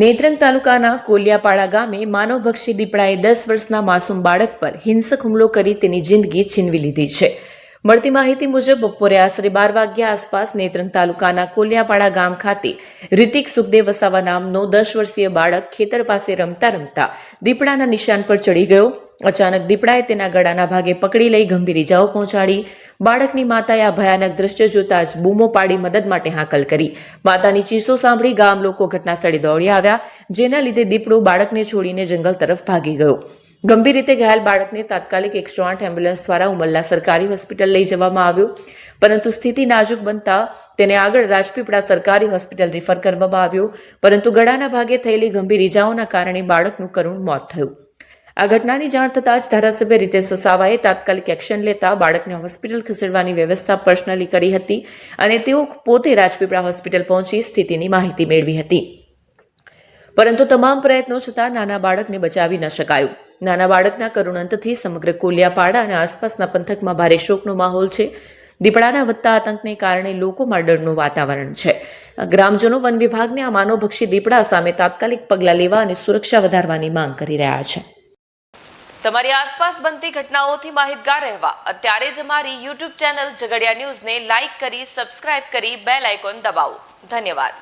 નેત્રંગ તાલુકાના કોલિયાપાડા ગામે માનવભક્ષી દીપડાએ દસ વર્ષના માસૂમ બાળક પર હિંસક હુમલો કરી તેની જિંદગી છીનવી લીધી છે. મળતી માહિતી મુજબ બપોરે આશરે બાર વાગ્યા આસપાસ નેત્રંગ તાલુકાના કોલિયાપાડા ગામ ખાતે રિતિક સુખદેવ વસાવા નામનો દસ વર્ષીય બાળક ખેતર પાસે રમતા રમતા દીપડાના નિશાન પર ચડી ગયો. અચાનક દીપડાએ તેના ગળાના ભાગે પકડી લઈ ગંભીર ઇજાઓ પહોંચાડી. બાળકની માતાએ આ ભયાનક દ્રશ્ય જોતા જ બૂમો પાડી મદદ માટે હાકલ કરી. માતાની ચીસો સાંભળી ગામ લોકો ઘટના સ્થળે દોડી આવ્યા, જેના લીધે દીપડો બાળકને છોડીને જંગલ તરફ ભાગી ગયો. ગંભીર રીતે ઘાયલ બાળકને તાત્કાલિક એકસો આઠ એમ્બ્યુલન્સ દ્વારા ઉમરલા સરકારી હોસ્પિટલ લઈ જવામાં આવ્યું. પરંતુ સ્થિતિ નાજુક બનતા તેને આગળ રાજપીપળા સરકારી હોસ્પિટલ રિફર કરવામાં આવ્યું. પરંતુ ગળાના ભાગે થયેલી ગંભીર ઇજાઓના કારણે બાળકનું કરુણ મોત થયું. આ ઘટનાની જાણ થતાં જ ધારાસભ્ય રીતેશ વસાવાએ તાત્કાલિક એક્શન લેતા બાળકને હોસ્પિટલ ખસેડવાની વ્યવસ્થા પર્સનલી કરી હતી અને તેઓ પોતે રાજપીપળા હોસ્પિટલ પહોંચી સ્થિતિની માહિતી મેળવી હતી. પરંતુ તમામ પ્રયત્નો છતાં નાના બાળકને બચાવી ન શકાયું. નાના બાળકના કરુણ અંતથી સમગ્ર કોલિયાપાડા અને આસપાસના પંથકમાં ભારે શોકનો માહોલ છે. દીપડાના વધતા આતંકને કારણે લોકોમાં ડરનું વાતાવરણ છે. ગ્રામજનો વન વિભાગને આ માનવભક્ષી દીપડા સામે તાત્કાલિક પગલાં લેવા અને સુરક્ષા વધારવાની માંગ કરી રહ્યા છે. તમારી આસપાસ બનતી ઘટનાઓથી માહિતગાર રહેવા. અત્યારે જ અમારી યુટ્યુબ ચેનલ ઝઘડિયા ન્યૂઝને લાઇક કરી, સબસ્ક્રાઇબ કરી, બેલ આઇકોન દબાવો. ધન્યવાદ.